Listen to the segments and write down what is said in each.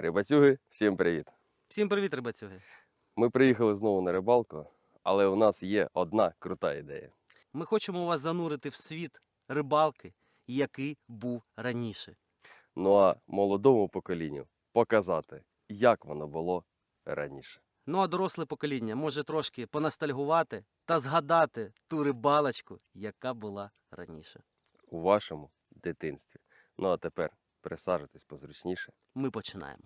Рибацюги, всім привіт! Всім привіт, рибацюги! Ми приїхали знову на рибалку, але у нас є одна крута ідея. Ми хочемо вас занурити в світ рибалки, який був раніше. Ну а молодому поколінню показати, як воно було раніше. Ну а доросле покоління може трошки поностальгувати та згадати ту рибалочку, яка була раніше. у вашому дитинстві. Ну а тепер присаджуйтесь позручніше. Ми починаємо.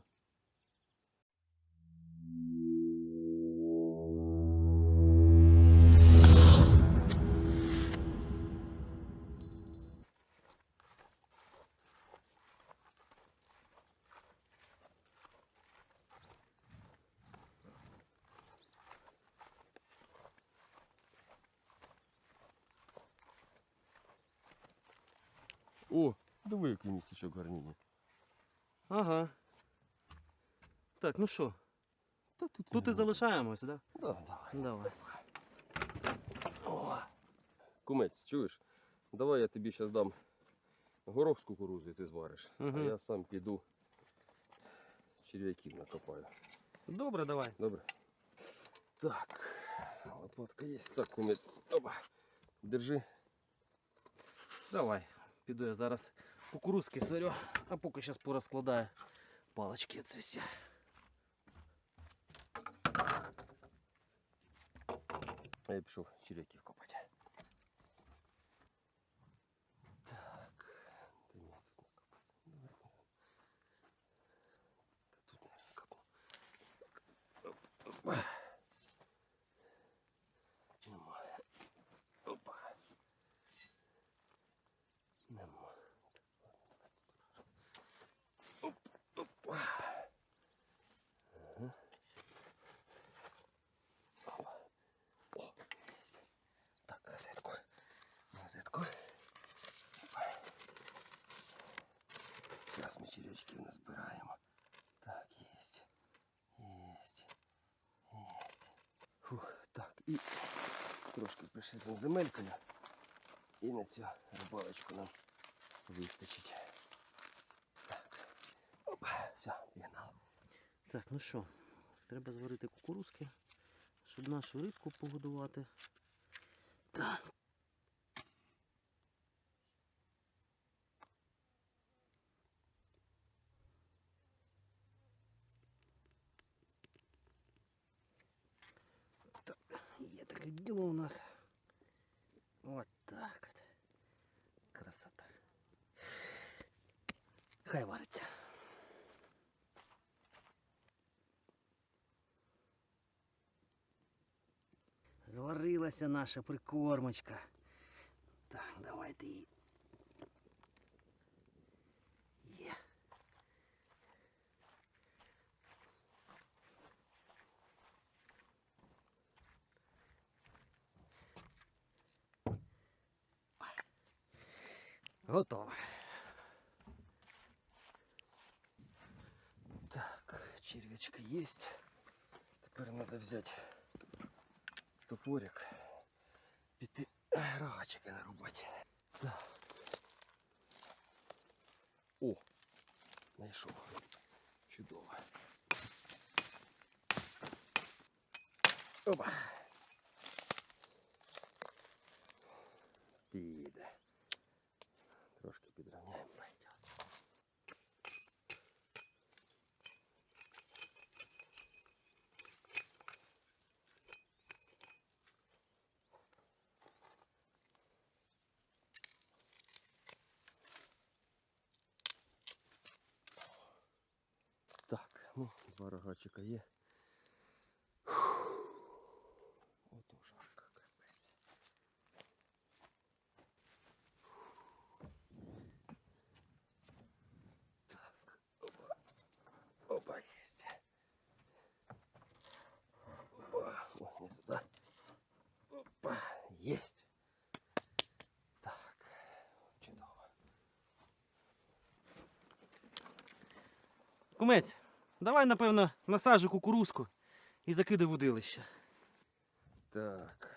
О, диви, який містечок гарніння. Ага. Так, ну що, Та тут, тут і залишаємось, так? Да, давай. Да? Давай. О. Кумець, чуєш? Давай я тобі зараз дам горох з кукурузою, ти звариш. А я сам піду черв'яків накопаю. Добре, давай. Добре. Так. Лопатка є. Так, кумець. Опа. Держи. Давай. Піду я зараз кукурузки сварю, а поки зараз порозкладаю палочки оце всі. А я пішов черв'яків копати. Так. Та ні, тут не копати. Та тут не копну. Оп, опа. Немає. Опа. Нема. Оп, опа. Ага. Опа. О, розетку. Розетку. Зараз ми червячків назбираємо. Так, єсть. Єсть. Єсть. Фух, так, і трошки пришибимо земелькою. І на цю рибалочку нам вистачить. Так. Опа, все, пігнали. Так, ну що, треба зварити кукурузки, щоб нашу рибку погодувати. Так. Зварилася наша прикормочка. Так, давайте її. Є. Готово. Так, червячка есть. Теперь надо взять топорик. Рогачики нарубати. Так. О, знайшов. Чудово. Опа. Ну, два рогачика є. Ото жарко, капець. Так, опа. Опа, есть. Опа, ой, не туда. Опа, есть. Так, чудово. Кумець, Давай, напевно, насажу кукурузку і закидай водилище. Так,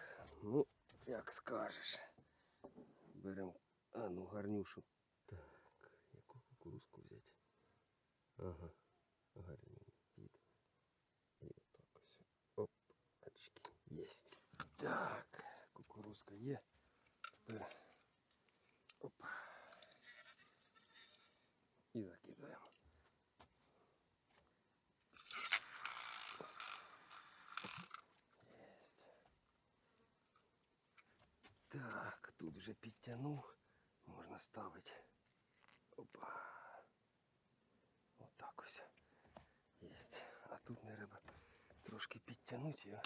ну, як скажеш. Беремо а ну гарнюшу. Так, яку кукурузку взяти? Ага, гарню під. І отак ось. Оп, очки. Єсть. Так, кукурузка є. Тепер підтягнув, можна ставити. Опа. Отак ось. Єсть. А тут не треба трошки підтягнути його.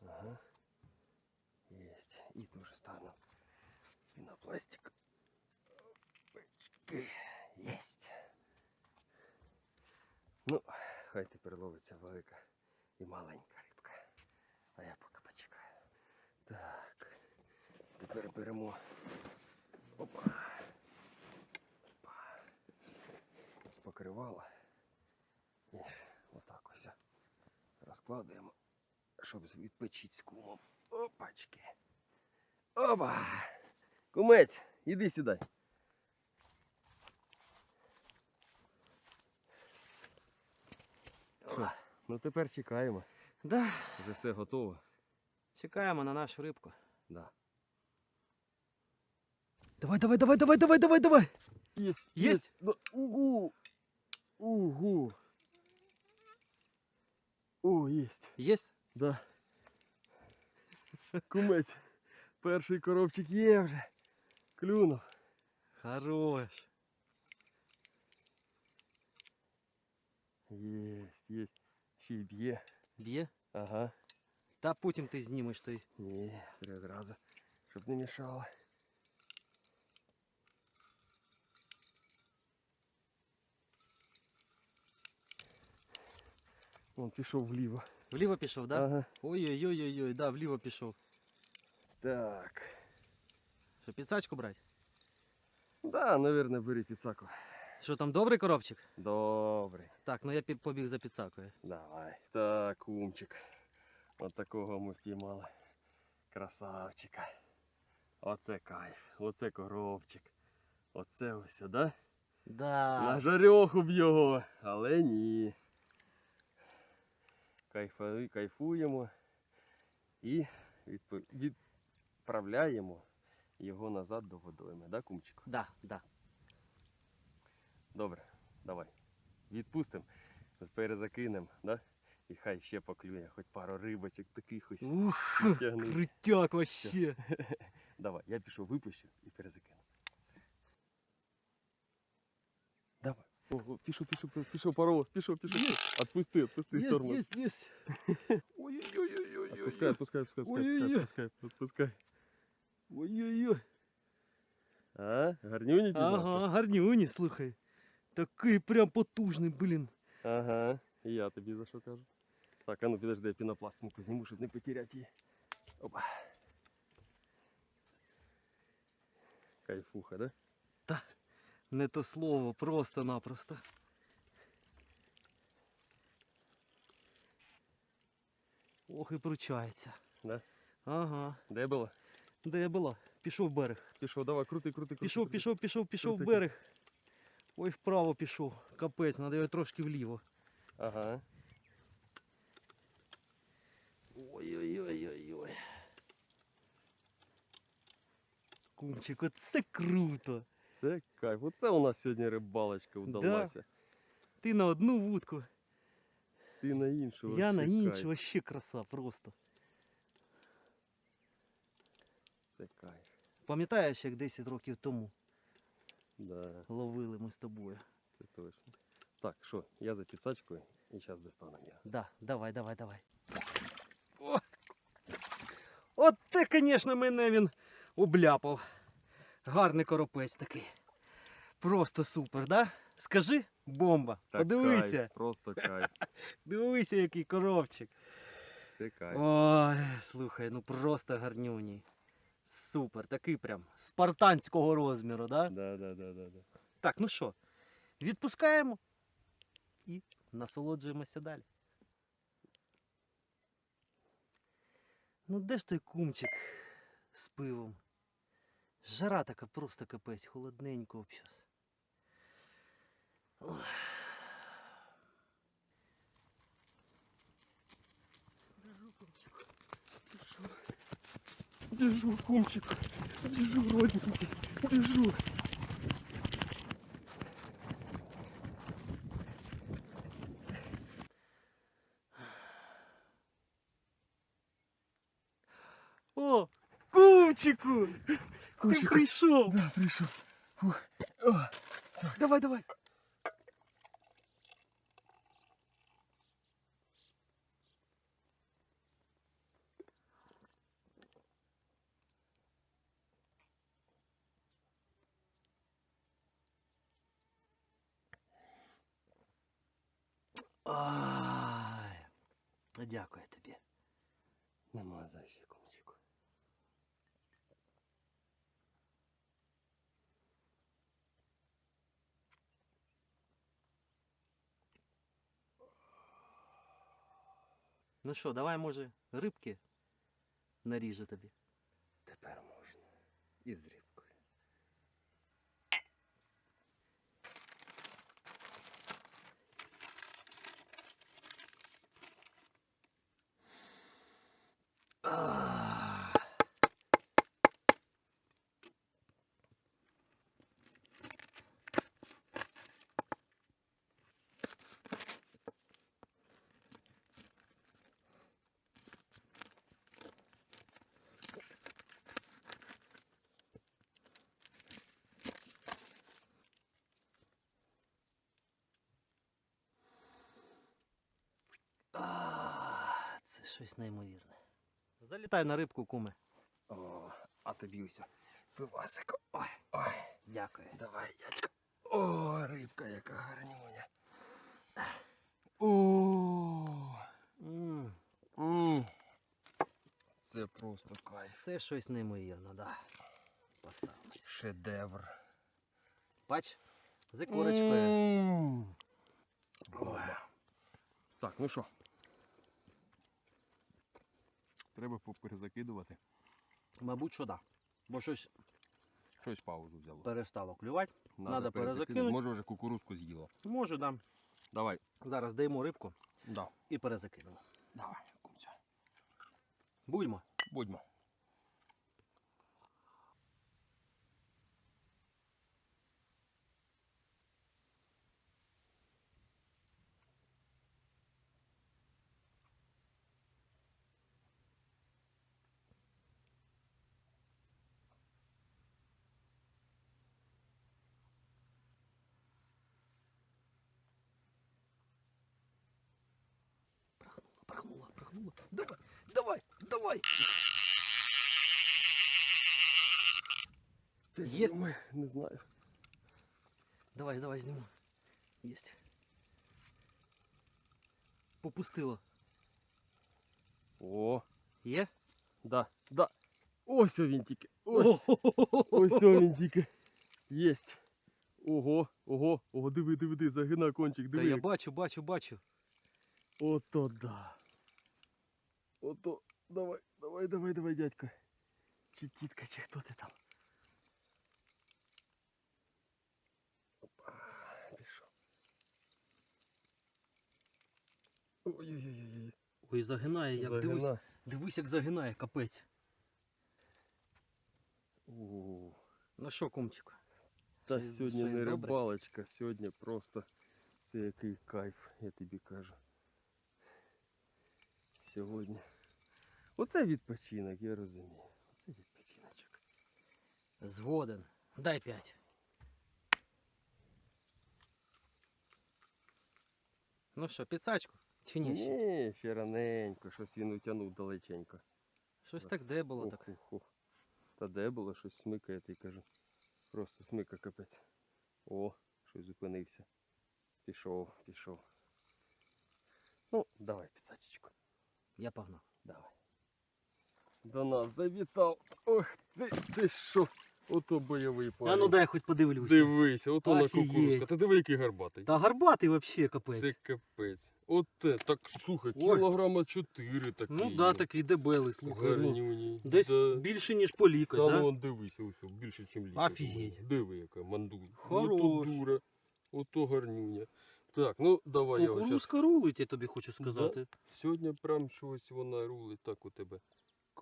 Ага. Єсть. І теж стану. На пластик. Опачки. Єсть. Ну, хай тепер ловиться велика і маленька Тепер беремо. Опа. Опа. Покривало. І отак ось розкладуємо, щоб відпечити з кумом. Опачки. Опа! Кумець, іди сюди. Ну тепер чекаємо. Да, Вже все готово. чекаємо на нашу рибку. Да. Давай, давай, давай, давай, давай, давай, давай. Есть, Есть? Да, угу. Угу. О, есть. Єсть? Да. Кумець. Перший коробчик є вже. Клюнув. Хорош. Єсть, єсть. Ще й б'є. Б'є? Ага. Та потім ти знімеш той. Ні, треба зразу, щоб не мішало. Вон пішов вліво. Вліво пішов, да? Ага. Ой-ой-ой-ой, да, вліво пішов. Так. Що, підсачку брати? Да, наверное, бери підсаку. Що там добрий коробчик? Добре. Так, ну я побіг за підсакою. Давай. Так, кумчик. От такого ми впіймали. Красавчика. Оце кайф. Оце коробчик. Оце ось, да? Да. На жарьоху б його, але ні. Кайфу, кайфуємо і відправляємо його назад до водойми, да, кумчику? Да, да. Добре, давай. Відпустимо, перезакинемо, да? І хай ще поклює, хоч пару рибочок таких ось. Ух, крутяк вообще. Давай, я пішов, випущу і перезакину. Давай. Ого, пішов, пішов, пішов, пішов паровоз, пішов, пішов. Отпусти, отпусти Єсть, тормоз. єсть, єсть. Ой-ой-ой-ой-ой. Отпускай, отпускай, отпускай, отпускай, Ой-ой-ой. отпускай, отпускай. Ой-ой-ой. А, гарнюні піднявся? Ага, гарнюні, слухай. Такий прям потужний, блін. Ага, і я тобі за що кажу. Так, а ну підожди, я пінопластинку зніму, щоб не потеряти її. Опа. Кайфуха, да? Не то слово, просто-напросто. Ох і пручається. Да? Ага. Де було? Де я була? Пішов в берег. Пішов, давай, крути, крути, крути. Пішов, пішов, пішов, пішов в Крути. берег. Ой, вправо пішов. Капець, треба його трошки вліво. Ага. Ой-ой-ой-ой-ой. Кумчик, оце круто. Це кайф. Оце у нас сьогодні рибалочка вдалася. Ти на одну вудку, Ти на іншу. я на іншу, вообще краса просто. Це кайф. Пам'ятаєш, як 10 років тому Да, ловили ми з тобою? це точно. Так, що, я за підсачкою і зараз достанемо його. Да, давай, давай, давай. О! От ти, звісно, мене він обляпав. Гарний коропець такий. Просто супер, да? Скажи, бомба. Так, Подивися. Кайф, просто кайф. Дивися, який коробчик. Це кайф. Ой, слухай, ну просто гарнюній. Супер, такий прям спартанського розміру, да? Да, да, да, да, да. Так, ну що, відпускаємо і насолоджуємося далі. Ну де ж той кумчик з пивом? Жара така просто капець, холодненько обчас. Біжу, кумчик. Біжу, родненький. Біжу. О, кумчику! Ти прийшов. Да, прийшов. Фух. О, Давай, давай. Ай, дякую тобі. нема за Ну що, давай, може, рибки наріжу тобі. Тепер можна. І з рибкою. А. Щось неймовірне. Залітай на рибку, куме. О, а тобі усе. Пивасико. Ой, ой. Дякую. Давай, дядько. О, рибка яка гарнюня. О, М, м. Це просто кайф. Це щось неймовірне, да. Поставимось. Шедевр. Бач, з ікорочкою. М. Ой. Так, ну що? Треба перезакидувати. Мабуть, що да. Бо щось Щось паузу взяло. перестало клювати. Треба перезакинути. Може вже кукурузку з'їло. Може, да. Давай. Зараз даємо рибку Да. і перезакинемо. Давай, кумця. Будьмо. Будьмо. Прохнула, прохнула. Давай, давай, давай. Єсть. Ой, Не знаю. Давай, давай, зніму. Єсть. Попустило. О, Є? да, да. Ось він тільки. Ось. Ось він тільки. Єсть. Ого, ого, ого, диви, диви, диви, загина кончик, Та диви. я як. бачу, бачу, бачу. Ото да. Ото. Давай, давай, давай, давай, дядько. Чи тітка, чи хто ти там? Опа, пішов. Ой-ой-ой. Ой, загинає, як дивись. Загина. Дивись, як загинає, капець. О, Ну що, кумчик? Та Щось- сьогодні щось не добре? рибалочка, сьогодні просто це який кайф, я тобі кажу. Сьогодні. Оце відпочинок, я розумію. Оце відпочиночок. Згоден. Дай п'ять. Ну що, підсачку? Чи ні? ще? Ні, ще раненько, щось він утягнув далеченько. Щось так де було так. ох, ох. Та де було, щось смикає, ти кажу. Просто смика капець. О, щось зупинився. Пішов, пішов. Ну, давай, піцачечку. Я погнав. Давай. До нас завітав. Ох ти, ти що? Ото бойовий парень. А ну дай хоч подивлюся. Дивися, ото на кукурузка. Та диви, який гарбатий. Та гарбатий вообще капець. Це капець. Оте, так слухай, Ой. кілограма 4 такий. Ну да, такий дебелий, слухай. Ну, Гарнюні. десь Да. більше, ніж по лікоть, Та да? ну он дивися, ось більше, ніж літр. Офігеть. Диви, яка мандуля. Хорош. Ото дура, ото гарнюня. Так, ну давай я його щас. Кукурузка рулить, я тобі хочу сказати. Сьогодні прям щось вона рулить, так у тебе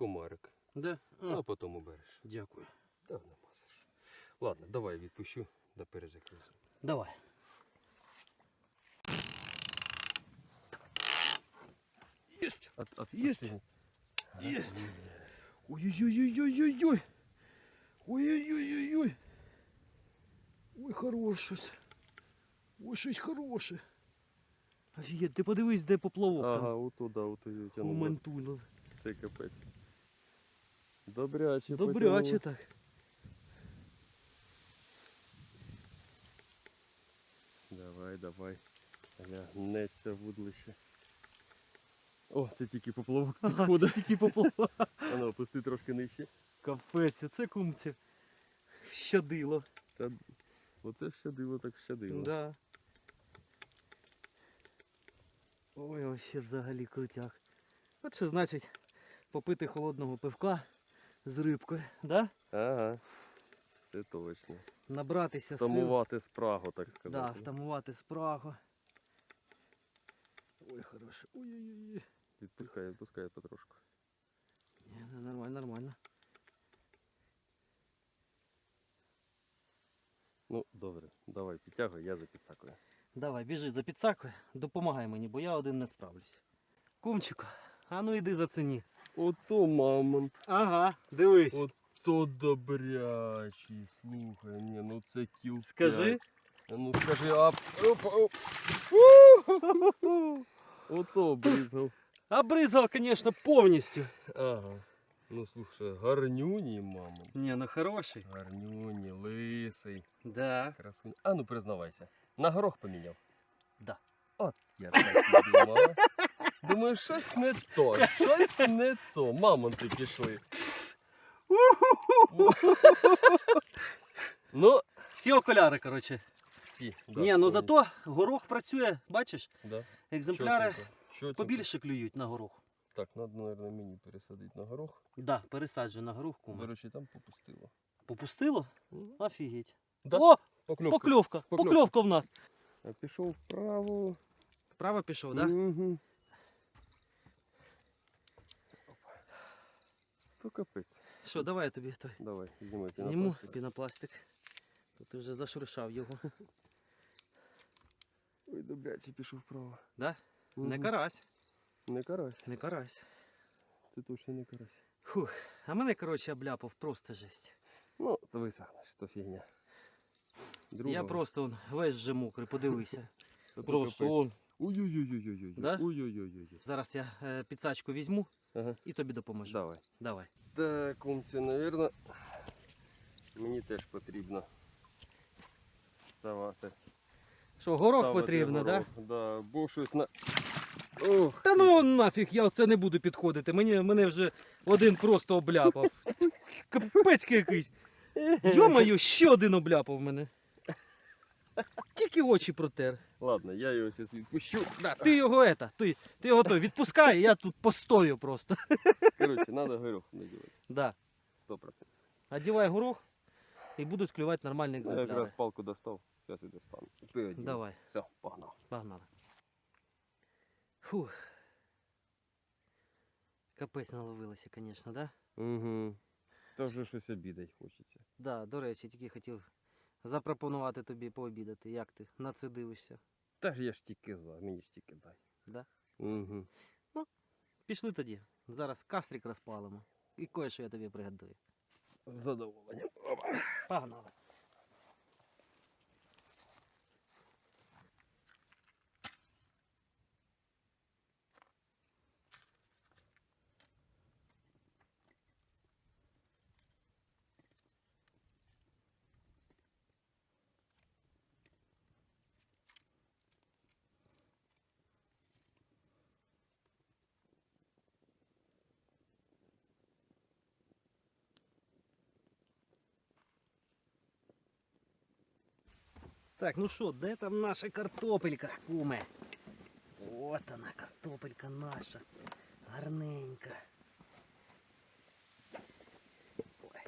комарик. Да? А А, потім убереш. дякую. Та намазиш. Ладно, давай відпущу до перезакрию. Давай. От, от, Есть. отстань. Есть. Ой-ой-ой-ой-ой-ой. Ой-ой-ой-ой-ой. Ой, хорош щось. Ой, щось хороше. Офігеть, ти подивись, де поплавок Ага, там. отуда, утягнуло. ментулу. Це капець. Добряче. Добряче потягнуло. так. Давай, давай. Гнеться вудлище. О, це тільки поплавок Ага, це тільки поплавок. А ну, опусти трошки нижче. Капець, це кумці. Щадило. Та оце щадило, так щадило. Да. Ой, вообще взагалі крутяк. От що значить попити холодного пивка з рибкою, да? Ага. Це точно. Набратися сил. Тамувати спрагу, так Да, сказати. втамувати спрагу. Ой, хороше. Ой-ой-ой. Відпускай, відпускай потрошку. Ні, ну, Нормально, нормально. Ну, добре, давай, підтягуй, я за підсакою. Давай, біжи за підсакою, допомагай мені, бо я один не справлюсь. Кумчику, а ну йди зацені. Ото мамонт. Ага, дивись. Ото добрячий, слухай, ні, ну це кіл. Скажи. Ну скажи, а опа, оп. Ото бризгав. А бризгав, звісно, повністю. Ага. Ну слухай, гарнюні, мамонт. Ні, ну хороший. Гарнюні, лисий, Да. красунь. А ну признавайся, на горох поміняв. Да. От я так і думала. Думаю, щось не то, щось не то. Мамонти пішли. Ну, Всі окуляри, коротше. всі. да, Ні, ну повністю. зато горох працює, бачиш, Да. екземпляри Чотенько, чотенько. побільше клюють на горох. Так, треба, мабуть, мені пересадити на горох. Да, пересаджу на горох До кума. речі, там попустило. Попустило? Ну, Офігеть. Да. О, Покльовка. покльовка, Покльовка. в нас. А пішов вправо. Право пішов, да? Угу. То капець. Що, давай я тобі той. Давай, знімай Зніму пінопластик. пінопластик. То ти вже зашуршав його. Ой, добряче пішов вправо. Да? Не карась. Не карась. Не карась. Це точно не карась. Фух. А мене, коротше, обляпав просто жесть. Ну, то висохнеш, то фігня. Друга. Я просто он, весь вже мокрий, подивися. Просто он. Ой-ой-ой-ой-ой. Да? Ой-ой-ой-ой. Зараз я е, підсачку візьму Ага. і тобі допоможу. Давай. Давай. Так, кумцю, напевно, мені теж потрібно ставати. Що, горох ставити потрібно, так? горох. Да, бо щось на. Ох, Та ну нафіг, я оце не буду підходити. Мені, мене вже один просто обляпав. Капецький якийсь. Йомаю, ще один обляпав мене. Тільки очі протер. Ладно, я його зараз відпущу. Да, ти його ета, ти, ти його той відпускай, я тут постою просто. Коротше, треба горох надівати. Да. 100%. Одівай горох і будуть клювати нормальні Я екземпляри. якраз палку достав, зараз і достану. Ти одів. Давай, Все, погнав. погнали. Фух. Капець наловилося, звісно, да? Угу. Та вже щось обідать хочеться. Да, до речі, тільки хотів запропонувати тобі пообідати. Як ти на це дивишся? Та ж я ж тільки за, мені ж тільки дай. Да? Угу. Пішли тоді. Зараз кастрик розпалимо. І кое-що я тобі пригадую. З задоволенням. Погнали. Так, ну що, де там наша картопелька, куме? От вона, картопелька наша. Гарненька. Ой.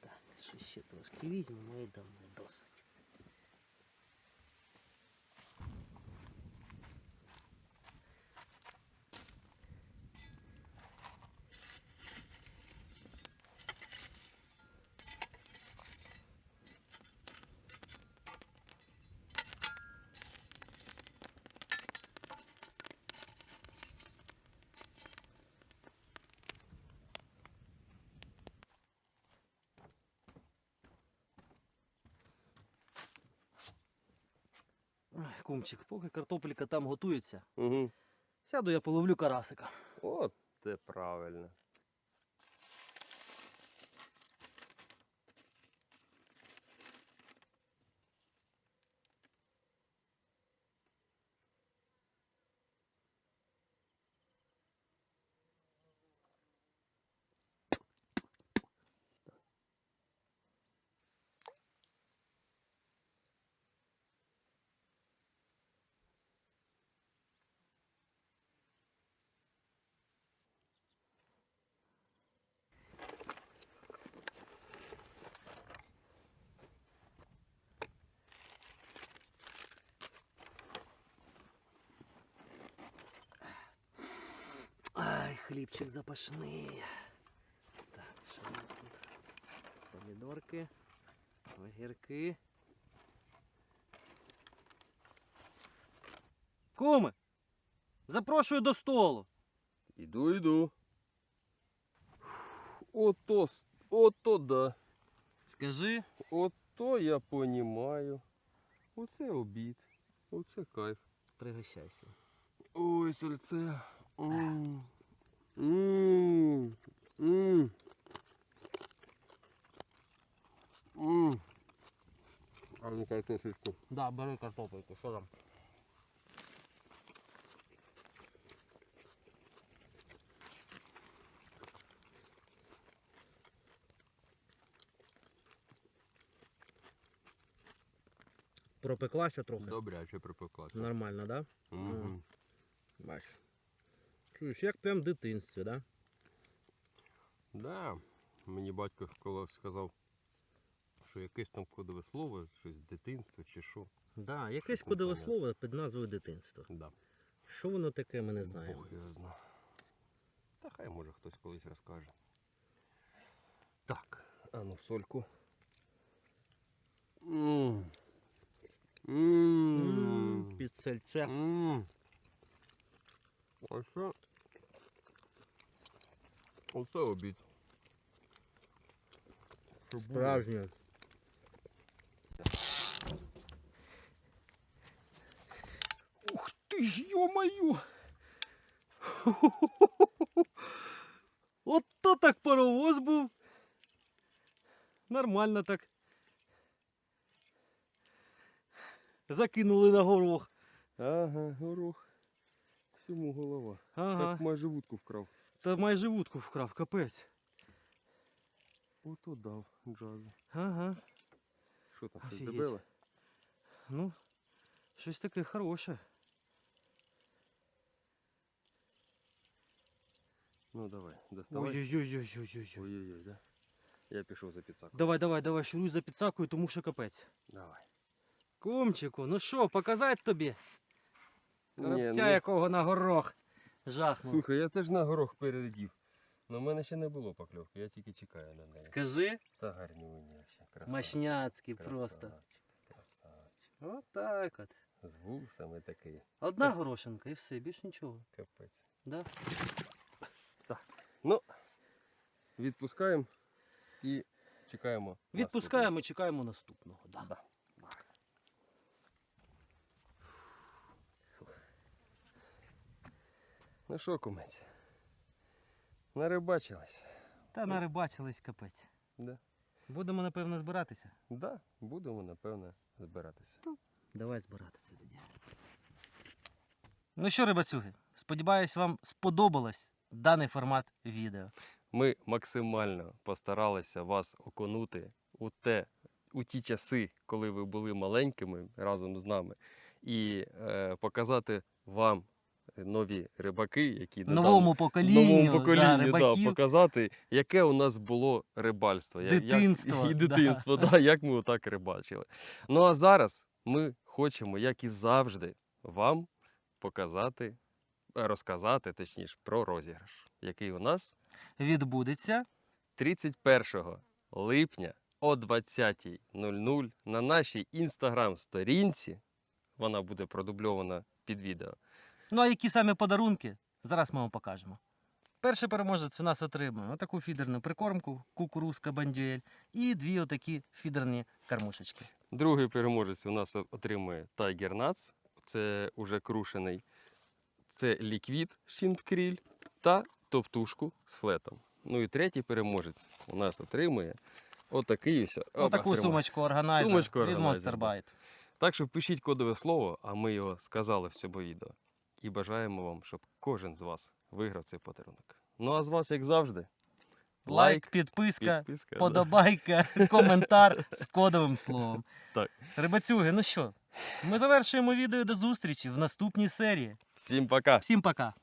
Так, що ще трошки візьмемо і дамо досить. Кумчик, поки картопелька там готується, Угу. сяду я половлю карасика. От ти правильно. Хлібчик запашний. Так, що у нас тут? Помідорки, огірки. Куми! Запрошую до столу. Іду, іду. Ото, ото да. Скажи. Ото я понімаю. Оце обід. Оце кайф. Пригощайся. Ой, сальце. М. М. М. М. А ну картошечку. Да, бери картопельку, що там? Пропеклася трохи. Добряче припекла. Нормально, да? Мгм. Бач. Чуєш, як прям в дитинстві, да? Да. Мені батько колись сказав, що якесь там кодове слово, щось дитинство чи що. Да, якесь Щоб кодове слово під назвою дитинство. Да. Що воно таке, ми не знаємо. Бог його зна. Та хай може хтось колись розкаже. Так, а ну в сольку. Мм. Мм. Під сельце. Мм. Оце. Оце обід. Що буде? Справжнє. Ух ти ж, йо-маю! От то так паровоз був. Нормально так. Закинули на горох. Ага, горох. Всьому голова. Ага. Так майже вудку вкрав. Та майже вудку вкрав, капець. Ото дав джазу. Ага. Що там, щось Офігеть. добило? Ну, щось таке хороше. Ну давай, доставай. Ой-ой-ой-ой-ой-ой. Ой-ой-ой, да? Я пішов за підсаку. Давай, давай, давай, шуруй за підсакою, тому що капець. Давай. Кумчику, ну що, показати тобі? Коробця ну- якого на горох. Жахнув. Слухай, я теж на горох передів. Но в мене ще не було покльовки, я тільки чекаю на неї. Скажи, Та гарнюня ще. Красавчик. мощняцький просто. Красавчик, Красавчик. Отак от. З вусами такий. Одна горошинка і все, більш нічого. Капець. Да? Ну, відпускаємо і чекаємо. Відпускаємо, чекаємо наступного. Да. Да. Ну що, кумець? Нарибачились. Та нарибачились капець. Да. Будемо, напевно, збиратися. Да, будемо, напевно, збиратися. Давай збиратися тоді. Ну що, рибацюги, сподіваюсь, вам сподобалось даний формат відео. Ми максимально постаралися вас окунути у те, у ті часи, коли ви були маленькими разом з нами, і е, показати вам нові рибаки, які Новому поколінню, новому поколінню да, да, показати, яке у нас було рибальство. я- як- і дитинство, да. як ми отак рибачили. Ну а зараз ми хочемо, як і завжди, вам показати, розказати, точніше, про розіграш, який у нас відбудеться 31 липня о 20.00 на нашій інстаграм-сторінці. Вона буде продубльована під відео. Ну а які саме подарунки? Зараз ми вам покажемо. Перший переможець у нас отримує отаку фідерну прикормку, кукурузка бандюель і дві отакі фідерні кормушечки. Другий переможець у нас отримує Tiger Nuts. Це уже крушений. Це ліквід Шинткріль та топтушку з флетом. Ну і третій переможець у нас отримує отакий ось. Отаку сумочку органайзер Сумочку від Monster. Bite. Так що пишіть кодове слово, а ми його сказали в цьому відео. І бажаємо вам, щоб кожен з вас виграв цей подарунок. Ну а з вас, як завжди, Лайк, підписка, підписка. да. подобайка, коментар з кодовим словом. Так. Рибацюги, ну що, ми завершуємо відео до зустрічі в наступній серії. Всім пока! Всім пока!